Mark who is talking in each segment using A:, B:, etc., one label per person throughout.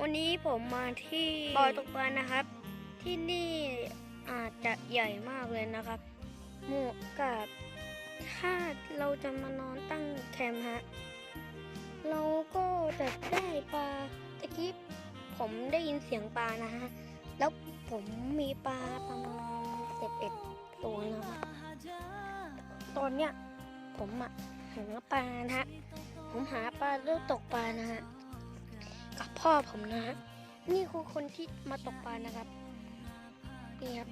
A: วันนี้ผมมาที่บ่อตกปลานะครับ ที่นี่อาจจะใหญ่มากเลยนะครับเหมาะกับถ้าเราจะมานอนตั้งแคมป์ฮะ เราก็จะได้ปลาตะกี้ผมได้ยินเสียงปลานะฮะ แล้วผมมีปลาประมาณสิบเอ็ดตัวนะครับตอนเนี้ยผมอะหาปลานะฮะ ผมหาปลาเลือกตกปลานะฮะ กับพ่อผมนะฮะนี่คือคนที่มาตกปลานะครับนี่ครับ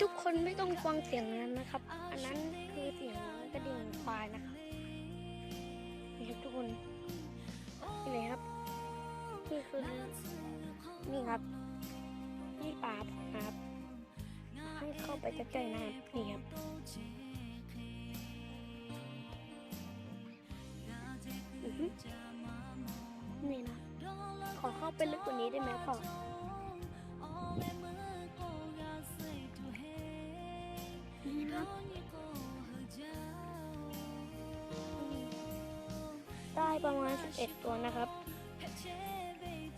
A: ทุกคนไม่ต้องฟังเสียงนั้นนะครับ อันนั้นคือเสียงกระดิ่งควายนะครับนี่ครับทุกคนนี่เลยครับนี่คือนี่ครับนี่ปลาผมครับให้เข้าไปใกล้ๆนะครับนี่ครับอือหือ นี่นะ ขอเข้าไปลึกกว่านี้ได้ไหมพ่อนี่ครับได้ประมาณ 11 ตัวนะครับ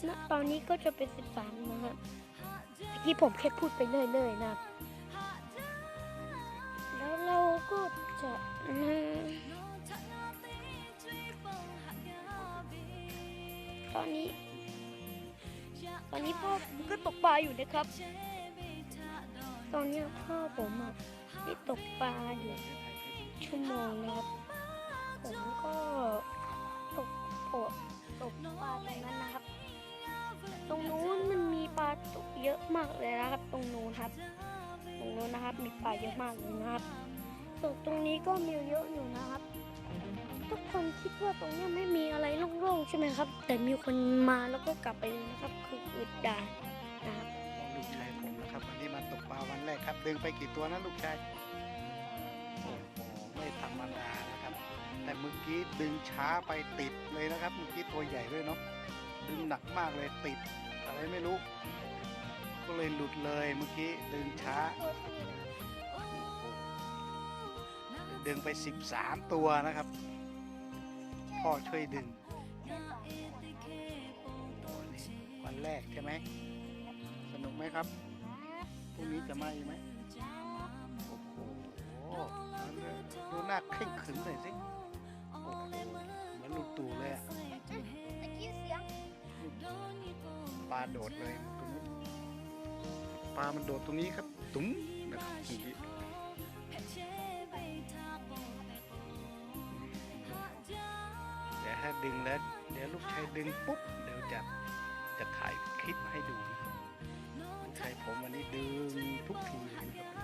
A: ณตอนนี้ก็จะเป็น 13 นะฮะเมื่อกี้ผมแค่พูดไปเรื่อยๆนะครับแล้วเราก็จะ ตอนนี้ ตอนนี้พ่อผมก็ตกปลาอยู่นะครับ ตอนนี้พ่อผมอะได้ตกปลาอยู่ชั่วโมงนะครับผมก็ตกโปะตกปลาตรงนั้นนะครับ ตรงนู้นมันมีปลาตกเยอะมากเลยนะครับ ตรงนู้นครับ ตรงนู้นนะครับ มีปลาเยอะมากเลยนะครับส่ตรงนี้ก็มีเยอะอยู่นะครับ ทุกคนคิดว่าตรงนี้ไม่มีอะไรโล่งๆใช่ไหมครับ แต่มีคนมาแล้วก็กลับไปเลยนะครับ คืออึดดานนะครับ
B: ลูกชายผมนะครับวันนี้มาตกปลาวันแรกครับ ดึงไปกี่ตัวนะลูกชายโอ้โหไม่ธรรมดานะครับ แต่เมื่อกี้ดึงช้าไปติดเลยนะครับเมื่อกี้ตัวใหญ่ด้วยเนาะดึงหนักมากเลยติด อะไรไม่รู้ ก็เลยหลุดเลยเมื่อกี้ดึงช้าดึงไป 13 ตัวนะครับ พ่อช่วยดึงวันแรกใช่ไหม สนุกไหมครับพรุ่งนี้จะมาอีกไหมโอ้โหดูหน้าเคร่งขรึมหน่อยสิโอ้โหเหมือนลูกตู่เลยอะปลาโดดเลยตรงนู้นปลามันโดดตรงนี้ครับ ตุ้มนะครับ ดึงปุ๊บเดี๋ยวจะจะถ่ายคลิปให้ดูนะครับลูกชายผมวันนี้ดึงทุกทีเลยครับ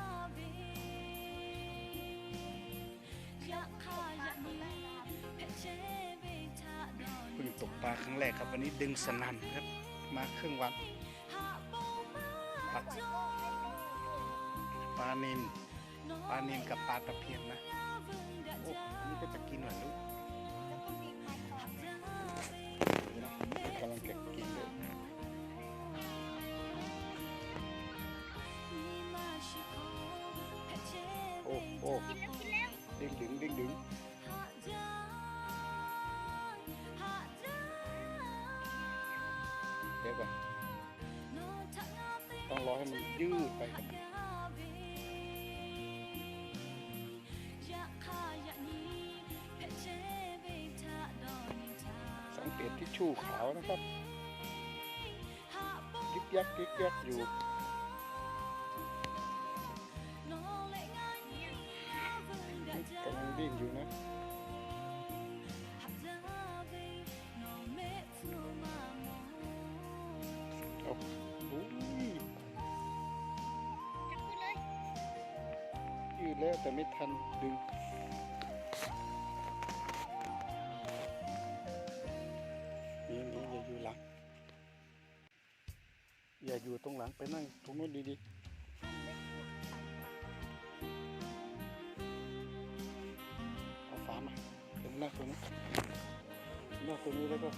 B: เพิ่งตกปลาครั้งแรกครับวันนี้ดึงสนั่นครับ มาครึ่งวันปลาปลานินปลานินกับปลาตะเพียนนะโอ้นี่ก็จะกินเหรอลูก ให้มันยืดไปสังเกตที่ชู่ขาวนะครับยึกยักยึกยักอยู่กำลังดิ้นอยู่นะ แล้วแต่ไม่ทันดึง นี่นี่อย่าอยู่หลัง อย่าอยู่ตรงหลังไปนั่งตรงนู้นดีๆเอาฝามาเดี๋ยวนั่งตรงนี้นั่งตรงนี้แล้วก็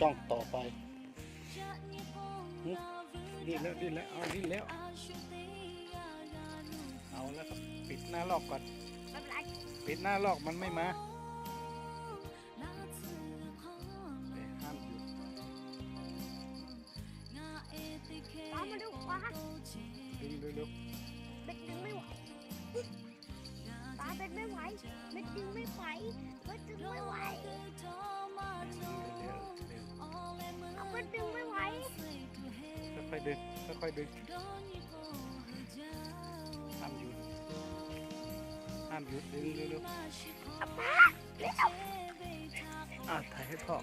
B: จ้องต่อไปหึดิ้นแล้วดิ้นแล้วเอาดิ้นแล้ว เอาแล้วครับปิดหน้าลอกก่อน
A: ไม่เป็นไร
B: ปิดหน้าลอกมันไม่มาเอ้ยห้ามหยุด
A: ป้ามาดูป้า
B: ดึงเร็ว
A: เบ็ดดึงไม่ไหวป้าเบ็ดไม่ไหวเบ็ดดึงไม่ไหวเบ็ดดึงไม่ไหว
B: ๆ เร็วๆเร็ว
A: เอาเบ็ดดึงไม่ไหว
B: ๆค่อยๆดึงค่อยๆดึงห้ามหยุดห้ามหยุดดึงเร็ว
A: เอาป้าเร็ว
B: ๆอะถ่ายให้พ่อ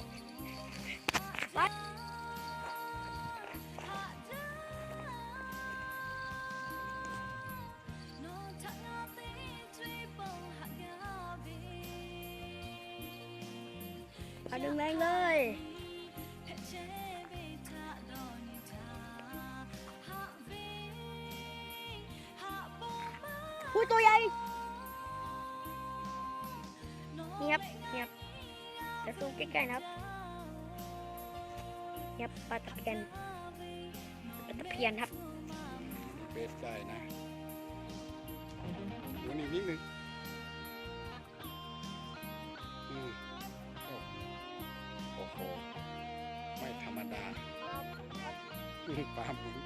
A: เอาดึงแรงเลย อุ้ยตัวใหญ่นี่ครับนี่ครับเดี๋ยวซูมใกล้ๆนะครับนี่ครับปลาตะเพียนปลาตะเพียนครับ
B: เบสได้นะอยู่นี่นิดนึงอืมโอ้โอ้โหไม่ธรรมดาอืมปลาหมุน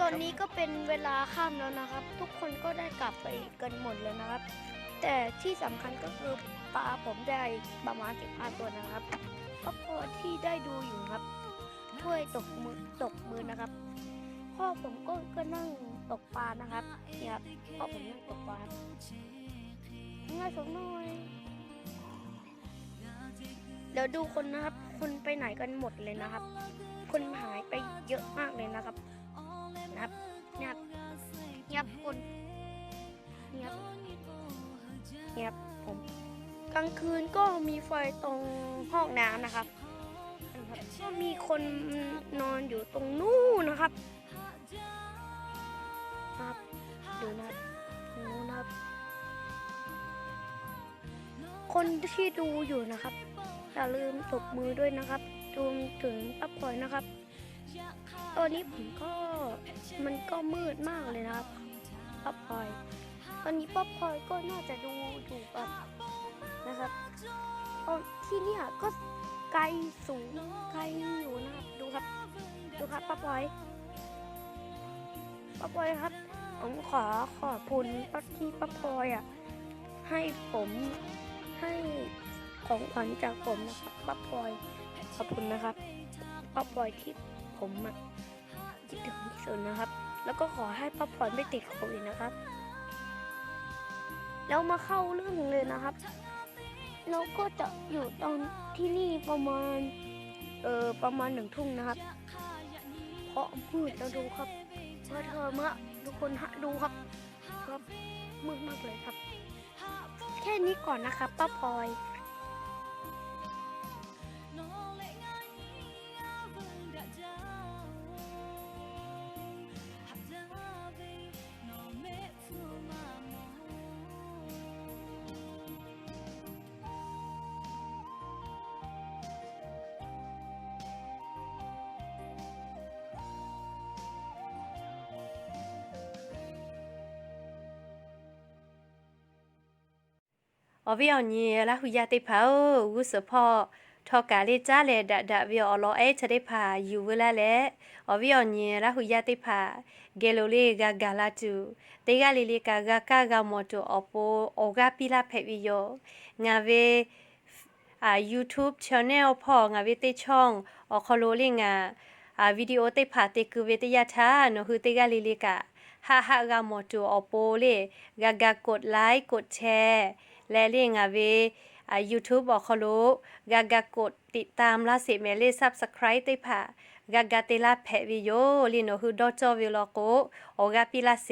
A: ตอนนี้ก็เป็นเวลาค่ำแล้วนะครับ ทุกคนก็ได้กลับไปกันหมดเลยนะครับ แต่ที่สำคัญก็คือปลาผมได้ประมาณ15ตัวนะครับครอบครัวที่ได้ดูอยู่ครับ ช่วยตกมือตกมือนะครับ พ่อผมก็ก็นั่งตกปลานะครับเนี่ยครับพ่อผมนั่งตกปลาง่ายสมหน่อยเดี๋ยวดูคนนะครับ คนไปไหนกันหมดเลยนะครับ คนหายไปเยอะมากเลยนะครับ ครับเนี่ยครับเนี่ยครับคนเนี่ยครับเนี่ยครับผมกลางคืนก็มีไฟตรงห้องน้ำนะครับก็มีคนนอนอยู่ตรงนู้นนะครับครับดูนะครับนู้นนะครับ คนที่ดูอยู่นะครับอย่าลืมตบมือด้วยนะครับรวมถึงป้าพลอยนะครับ ตอนนี้ผมก็มันก็มืดมากเลยนะครับป้าพลอยตอนนี้ป้าพลอยก็น่าจะดูอยู่กับนะครับตอนที่เนี่ยก็ไกลสูงไกลอยู่นะครับ ดูครับ ดูครับป้าพลอยป้าพลอยครับ ผมขอขอบคุณป้าที่ป้าพลอยอะให้ผมให้ของขวัญจากผมนะครับป้าพลอยขอบคุณนะครับป้าพลอยที่ ผมอะคิดถึงที่สุดนะครับ แล้วก็ขอให้ป้าพรไม่ติดโควิดนะครับ แล้วมาเข้าเรื่องเลยนะครับ เราก็จะอยู่ตอนที่นี่ประมาณ เออประมาณหนึ่งทุ่งนะครับ เพราะมืดแล้วดูครับเมื่อเธอเมื่อทุกคนฮะดูครับ ครับมืดมากเลยครับ แค่นี้ก่อนนะครับป้าพลอย
C: อวิอนีละหุยาติพาวุสพอทอกาเลจ้าเลดะดะวิอลอเอชะได้พาอยู่เวลาเลอวิอนีละหุยาติพาเกโลเลกากาลาตูเตกาเลเลกากากากามอโตอโปโอกาปิลาเฟวิโยงาเวอ่า YouTube channel พองาเวเตช่องอคอโลเลงาอ่าวิดีโอเตพาเตกุเวเตยาทาโนฮืเตกาเลเลกาฮาฮากามอโตอโปเลกากากดไลค์กดแชร์ และเรียงอาเวอ่า YouTube บอกเขารู้กากากดติดตามลาสิเมเล Subscribe ได้ผ่ากากาเตลาแพวิโยลิโนฮือดอจอวิโลโกโอกาปิลาเซ